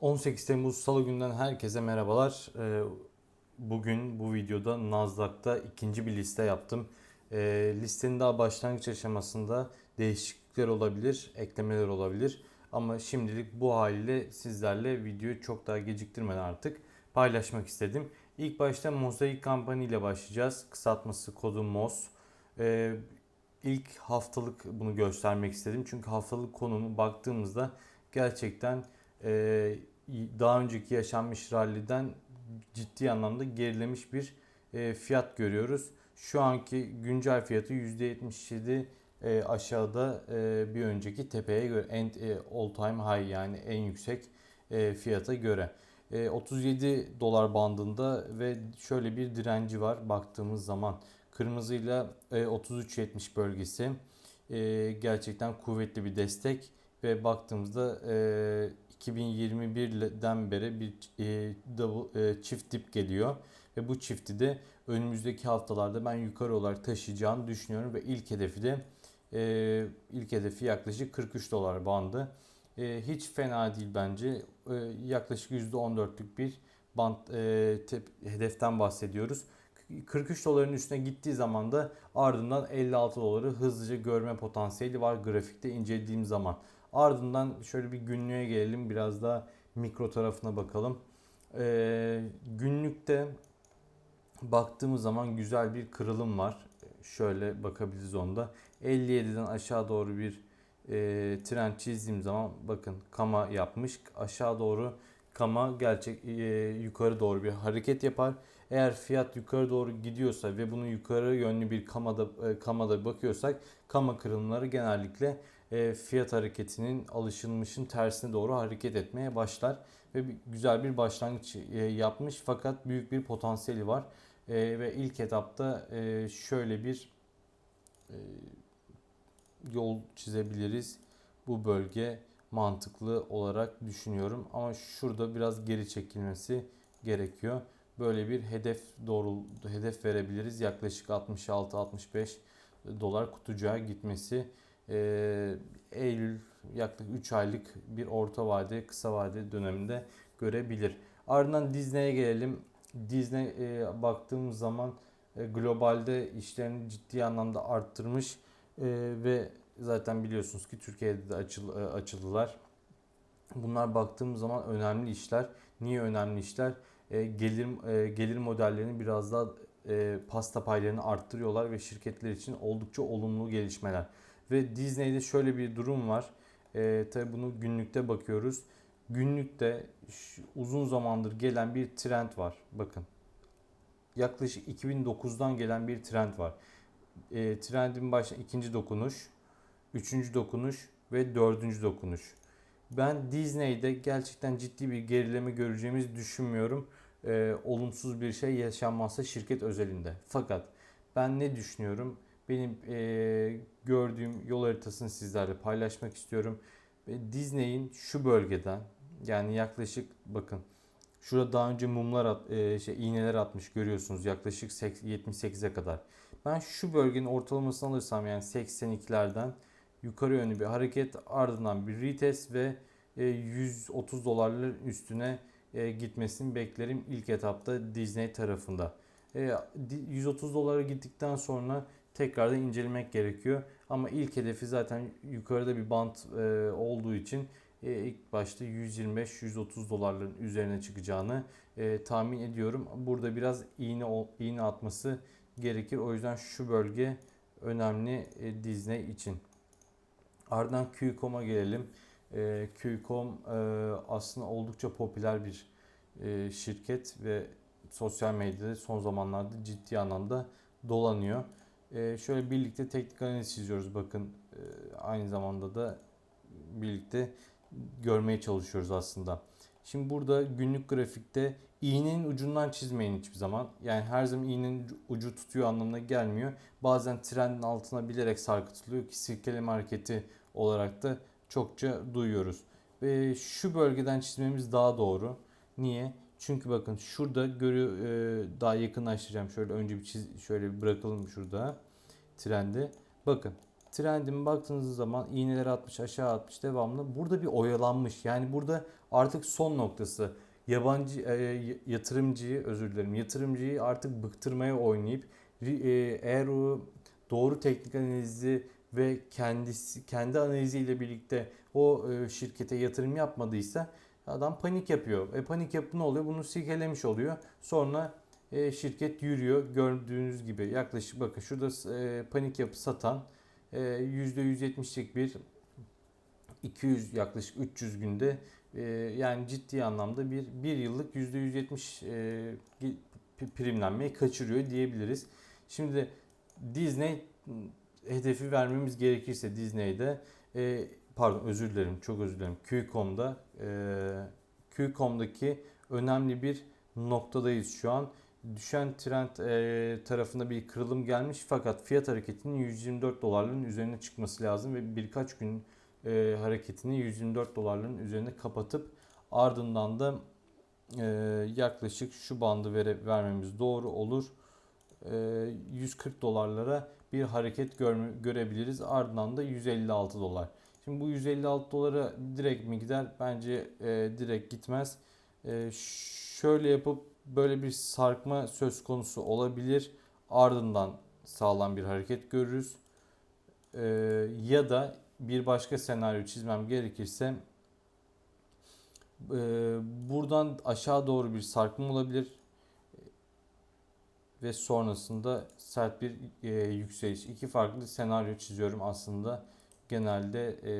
18 Temmuz Salı günden herkese merhabalar. Ee, Bugün bu videoda Nasdaq'ta ikinci bir liste yaptım. Ee, Listenin daha başlangıç aşamasında değişiklikler olabilir, eklemeler olabilir. Ama şimdilik bu haliyle sizlerle videoyu çok daha geciktirmeden artık paylaşmak istedim. İlk başta Mosaic Company ile başlayacağız. Kısaltması kodu MOS. Ee, ilk haftalık bunu göstermek istedim. Çünkü haftalık konumu baktığımızda gerçekten e, daha önceki yaşanmış ralliden ciddi anlamda gerilemiş bir e, fiyat görüyoruz. Şu anki güncel fiyatı %77 e, aşağıda e, bir önceki tepeye göre en all time high yani en yüksek fiyata göre. E, 37 dolar bandında ve şöyle bir direnci var baktığımız zaman. Kırmızıyla e, 33.70 bölgesi gerçekten kuvvetli bir destek ve baktığımızda 2021'den beri bir e, double, e, çift dip geliyor ve bu çifti de önümüzdeki haftalarda ben yukarı olarak taşıyacağını düşünüyorum ve ilk hedefi de e, ilk hedefi yaklaşık 43 dolar bandı. E, hiç fena değil bence. E, yaklaşık %14'lük bir band e, tep, hedeften bahsediyoruz. 43 doların üstüne gittiği zaman da ardından 56 doları hızlıca görme potansiyeli var grafikte incelediğim zaman. Ardından şöyle bir günlüğe gelelim. Biraz daha mikro tarafına bakalım. Ee, günlükte baktığımız zaman güzel bir kırılım var. Şöyle bakabiliriz onda. 57'den aşağı doğru bir e, trend çizdiğim zaman bakın kama yapmış. Aşağı doğru kama gerçek e, yukarı doğru bir hareket yapar. Eğer fiyat yukarı doğru gidiyorsa ve bunun yukarı yönlü bir kamada e, kamada bakıyorsak kama kırılımları genellikle e, fiyat hareketinin alışılmışın tersine doğru hareket etmeye başlar ve güzel bir başlangıç e, yapmış. Fakat büyük bir potansiyeli var. E, ve ilk etapta şöyle bir yol çizebiliriz. Bu bölge mantıklı olarak düşünüyorum. Ama şurada biraz geri çekilmesi gerekiyor. Böyle bir hedef doğru hedef verebiliriz. Yaklaşık 66-65 dolar kutucuğa gitmesi e, Eylül yaklaşık 3 aylık bir orta vade, kısa vade döneminde görebilir. Ardından Disney'e gelelim. Disney e, baktığımız zaman e, globalde işlerini ciddi anlamda arttırmış e, ve zaten biliyorsunuz ki Türkiye'de de açıl, e, açıldılar. Bunlar baktığımız zaman önemli işler. Niye önemli işler? E, gelir e, gelir modellerini biraz daha e, pasta paylarını arttırıyorlar ve şirketler için oldukça olumlu gelişmeler. Ve Disney'de şöyle bir durum var. E, tabi bunu günlükte bakıyoruz. Günlükte uzun zamandır gelen bir trend var. Bakın. Yaklaşık 2009'dan gelen bir trend var. E, trendin başta ikinci dokunuş, üçüncü dokunuş ve dördüncü dokunuş. Ben Disney'de gerçekten ciddi bir gerileme göreceğimizi düşünmüyorum. E, olumsuz bir şey yaşanmazsa şirket özelinde. Fakat ben ne düşünüyorum? Benim e, gördüğüm yol haritasını sizlerle paylaşmak istiyorum. Disney'in şu bölgeden yani yaklaşık bakın şurada daha önce mumlar at, e, şey iğneler atmış görüyorsunuz yaklaşık 78'e kadar. Ben şu bölgenin ortalamasını alırsam yani 82'lerden yukarı yönlü bir hareket ardından bir retest ve e, 130 dolarların üstüne e, gitmesini beklerim ilk etapta Disney tarafında. E, 130 dolara gittikten sonra tekrardan incelemek gerekiyor. Ama ilk hedefi zaten yukarıda bir bant e, olduğu için e, ilk başta 125-130 dolarların üzerine çıkacağını e, tahmin ediyorum. Burada biraz iğne iğne atması gerekir. O yüzden şu bölge önemli e, Disney için. Ardından Q.com'a gelelim. E, Q.com e, aslında oldukça popüler bir e, şirket ve sosyal medyada son zamanlarda ciddi anlamda dolanıyor. E, şöyle birlikte teknik analiz çiziyoruz bakın. E, aynı zamanda da birlikte görmeye çalışıyoruz aslında. Şimdi burada günlük grafikte iğnenin ucundan çizmeyin hiçbir zaman. Yani her zaman iğnenin ucu tutuyor anlamına gelmiyor. Bazen trendin altına bilerek sarkıtılıyor ki sirkeleme hareketi olarak da çokça duyuyoruz. Ve şu bölgeden çizmemiz daha doğru. Niye? Çünkü bakın şurada görü e, daha yakınlaştıracağım. Şöyle önce bir çiz, şöyle bir bırakalım şurada trendi. Bakın Trendime baktığınız zaman iğneler atmış aşağı atmış devamlı. Burada bir oyalanmış. Yani burada artık son noktası. Yabancı e, yatırımcıyı özür dilerim. Yatırımcıyı artık bıktırmaya oynayıp e, eğer o doğru teknik analizi ve kendisi kendi analiziyle birlikte o e, şirkete yatırım yapmadıysa adam panik yapıyor. E panik yapı ne oluyor? Bunu silkelemiş oluyor. Sonra e, şirket yürüyor. Gördüğünüz gibi yaklaşık bakın şurada e, panik yapı satan e, %170'lik bir 200 yaklaşık 300 günde e, yani ciddi anlamda bir bir yıllık %170 e, primlenmeyi kaçırıyor diyebiliriz. Şimdi Disney hedefi vermemiz gerekirse Disney'de e, pardon özür dilerim çok özür dilerim Q.com'da e, Q.com'daki önemli bir noktadayız şu an. Düşen trend e, tarafında bir kırılım gelmiş fakat fiyat hareketinin 124 dolarların üzerine çıkması lazım ve birkaç gün e, hareketini 124 dolarların üzerine kapatıp ardından da e, yaklaşık şu bandı vere, vermemiz doğru olur. E, 140 dolarlara bir hareket görme, görebiliriz. Ardından da 156 dolar. Şimdi bu 156 dolara direkt mi gider? Bence e, direkt gitmez. E, şöyle yapıp böyle bir sarkma söz konusu olabilir. Ardından sağlam bir hareket görürüz. E, ya da bir başka senaryo çizmem gerekirse e, buradan aşağı doğru bir sarkma olabilir ve sonrasında sert bir e, yükseliş. İki farklı senaryo çiziyorum aslında genelde. E,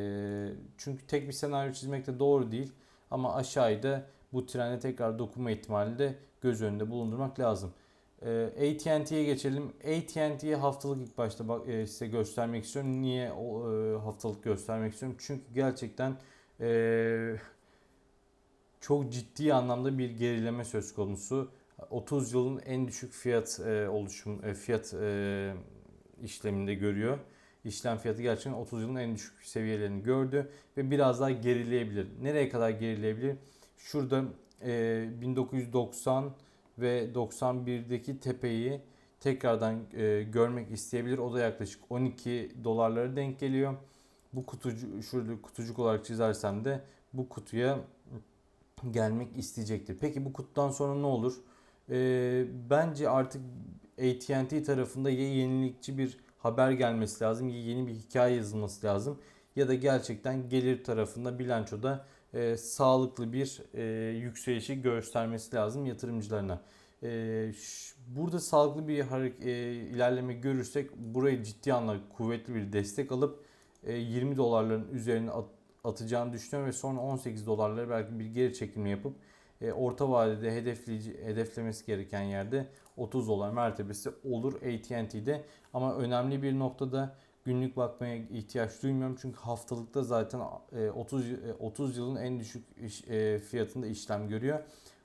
çünkü tek bir senaryo çizmek de doğru değil. Ama aşağıda bu trende tekrar dokunma ihtimali de göz önünde bulundurmak lazım. E, AT&T'ye geçelim. AT&T'ye haftalık ilk başta bak, e, size göstermek istiyorum. Niye o e, haftalık göstermek istiyorum? Çünkü gerçekten e, çok ciddi anlamda bir gerileme söz konusu. 30 yılın en düşük fiyat e, oluşum e, fiyat e, işleminde görüyor. İşlem fiyatı gerçekten 30 yılın en düşük seviyelerini gördü ve biraz daha gerileyebilir. Nereye kadar gerileyebilir? Şurada e, 1990 ve 91'deki tepeyi tekrardan e, görmek isteyebilir. O da yaklaşık 12 dolarlara denk geliyor. Bu kutucu şurada kutucuk olarak çizersem de bu kutuya gelmek isteyecektir. Peki bu kutudan sonra ne olur? E, bence artık AT&T tarafında ya yenilikçi bir haber gelmesi lazım ya yeni bir hikaye yazılması lazım ya da gerçekten gelir tarafında bilançoda e, sağlıklı bir e, yükselişi göstermesi lazım yatırımcılarına. E, burada sağlıklı bir harek- e, ilerleme görürsek burayı ciddi anlamda kuvvetli bir destek alıp e, 20 dolarların üzerine at- atacağını düşünüyorum ve sonra 18 dolarlara belki bir geri çekilme yapıp e, orta vadede hedeflemesi gereken yerde 30 dolar mertebesi olur AT&T'de. Ama önemli bir noktada günlük bakmaya ihtiyaç duymuyorum çünkü haftalıkta zaten e, 30 y- e, 30 yılın en düşük e, fiyatında işlem görüyor.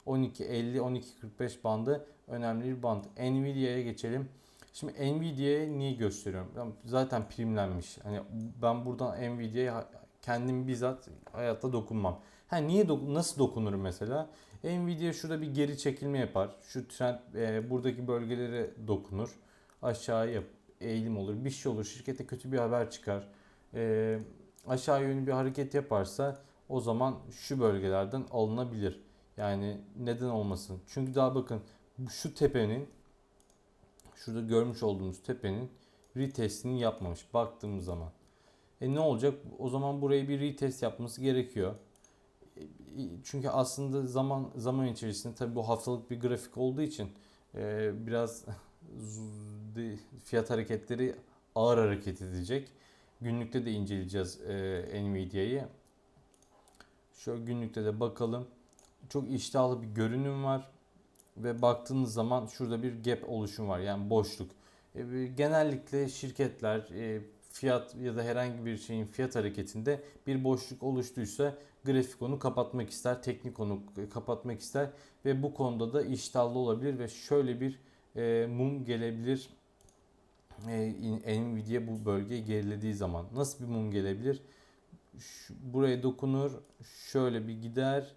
12.50 12.45 bandı önemli bir band. Nvidia'ya geçelim. Şimdi Nvidia'ya niye gösteriyorum? Zaten primlenmiş. Hani ben buradan Nvidia'ya kendim bizzat hayatta dokunmam. Ha niye dok- nasıl dokunurum mesela? Nvidia şurada bir geri çekilme yapar. Şu trend e, buradaki bölgelere dokunur. Aşağı yap, eğilim olur. Bir şey olur. Şirkete kötü bir haber çıkar. E, aşağı yönlü bir hareket yaparsa o zaman şu bölgelerden alınabilir. Yani neden olmasın? Çünkü daha bakın şu tepenin şurada görmüş olduğumuz tepenin retestini yapmamış baktığımız zaman. E ne olacak? O zaman burayı bir retest yapması gerekiyor. Çünkü aslında zaman zaman içerisinde tabii bu haftalık bir grafik olduğu için e, biraz fiyat hareketleri ağır hareket edecek. Günlükte de inceleyeceğiz e, Nvidia'yı. Şöyle günlükte de bakalım. Çok iştahlı bir görünüm var ve baktığınız zaman şurada bir gap oluşum var yani boşluk. E, genellikle şirketler fiyat ya da herhangi bir şeyin fiyat hareketinde bir boşluk oluştuysa grafik onu kapatmak ister, teknik onu kapatmak ister ve bu konuda da iştahlı olabilir ve şöyle bir e, mum gelebilir e, Nvidia bu bölgeye gerilediği zaman. Nasıl bir mum gelebilir? Şu, buraya dokunur, şöyle bir gider,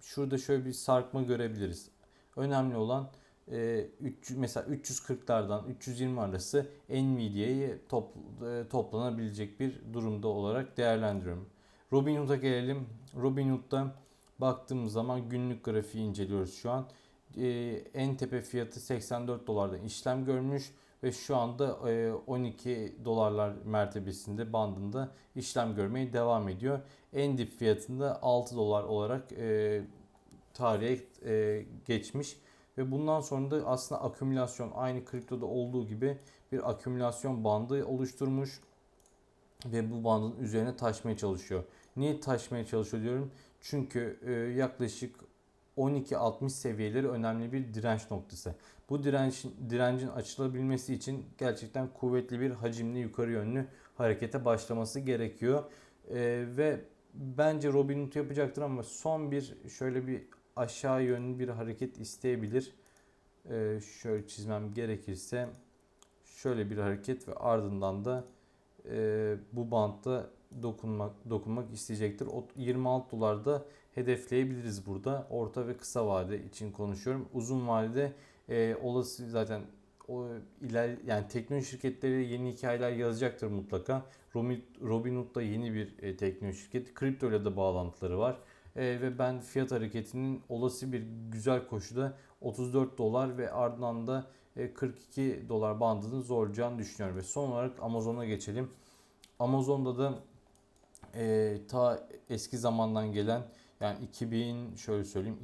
şurada şöyle bir sarkma görebiliriz. Önemli olan e, 300 mesela 340'lardan 320 arası Nvidia'yı top, e, toplanabilecek bir durumda olarak değerlendiriyorum. Robinhood'a gelelim. Robinhood'da baktığımız zaman günlük grafiği inceliyoruz şu an. E, en tepe fiyatı 84 dolardan işlem görmüş ve şu anda e, 12 dolarlar mertebesinde bandında işlem görmeye devam ediyor. En dip fiyatında 6 dolar olarak e, tarihe e, geçmiş ve bundan sonra da aslında akümülasyon aynı kriptoda olduğu gibi bir akümülasyon bandı oluşturmuş ve bu bandın üzerine taşmaya çalışıyor. Niye taşmaya çalışıyor diyorum? Çünkü e, yaklaşık 12-60 seviyeleri önemli bir direnç noktası. Bu direnç, direncin açılabilmesi için gerçekten kuvvetli bir hacimli yukarı yönlü harekete başlaması gerekiyor. E, ve bence Robinhood yapacaktır ama son bir şöyle bir aşağı yönlü bir hareket isteyebilir. E, şöyle çizmem gerekirse şöyle bir hareket ve ardından da e, bu bantta dokunmak dokunmak isteyecektir. O 26 dolarda hedefleyebiliriz burada. Orta ve kısa vade için konuşuyorum. Uzun vadede e, olası zaten o iler yani teknoloji şirketleri yeni hikayeler yazacaktır mutlaka. Robinhood da yeni bir e, teknoloji şirketi. Kripto ile de bağlantıları var. E, ve ben fiyat hareketinin olası bir güzel koşuda 34 dolar ve ardından da e, 42 dolar bandını zorlayacağını düşünüyorum. Ve son olarak Amazon'a geçelim. Amazon'da da e, ta eski zamandan gelen yani 2000 şöyle söyleyeyim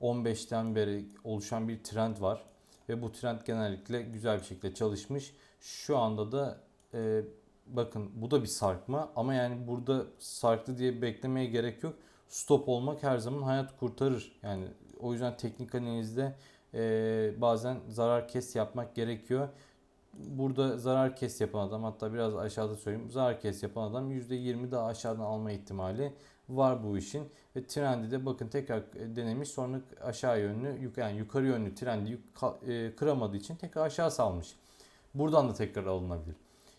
2015'ten beri oluşan bir trend var ve bu trend genellikle güzel bir şekilde çalışmış. Şu anda da e, bakın bu da bir sarkma ama yani burada sarktı diye beklemeye gerek yok. Stop olmak her zaman hayat kurtarır. Yani o yüzden teknik analizde e, bazen zarar kes yapmak gerekiyor burada zarar kes yapan adam hatta biraz aşağıda söyleyeyim zarar kes yapan adam %20 daha aşağıdan alma ihtimali var bu işin ve trendi de bakın tekrar denemiş sonra aşağı yönlü yani yukarı yönlü trendi yük, e, kıramadığı için tekrar aşağı salmış. Buradan da tekrar alınabilir.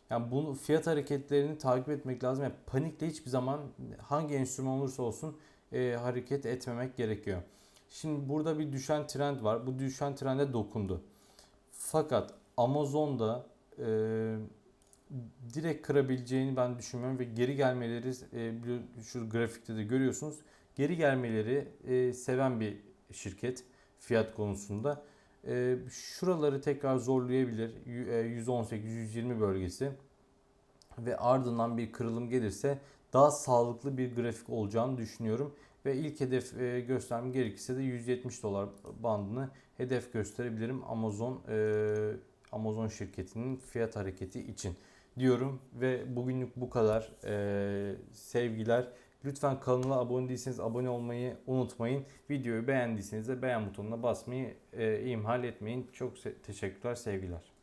Yani bunu fiyat hareketlerini takip etmek lazım. Yani panikle hiçbir zaman hangi enstrüman olursa olsun e, hareket etmemek gerekiyor. Şimdi burada bir düşen trend var. Bu düşen trende dokundu. Fakat Amazon'da e, direkt kırabileceğini ben düşünmüyorum ve geri gelmeleri e, şu grafikte de görüyorsunuz. Geri gelmeleri e, seven bir şirket fiyat konusunda. E, şuraları tekrar zorlayabilir. 118-120 e, bölgesi ve ardından bir kırılım gelirse daha sağlıklı bir grafik olacağını düşünüyorum. Ve ilk hedef e, göstermem gerekirse de 170 dolar bandını hedef gösterebilirim Amazon e, Amazon şirketinin fiyat hareketi için diyorum ve bugünlük bu kadar. Ee, sevgiler. Lütfen kanala abone değilseniz abone olmayı unutmayın. Videoyu beğendiyseniz de beğen butonuna basmayı e, ihmal etmeyin. Çok teşekkürler, sevgiler.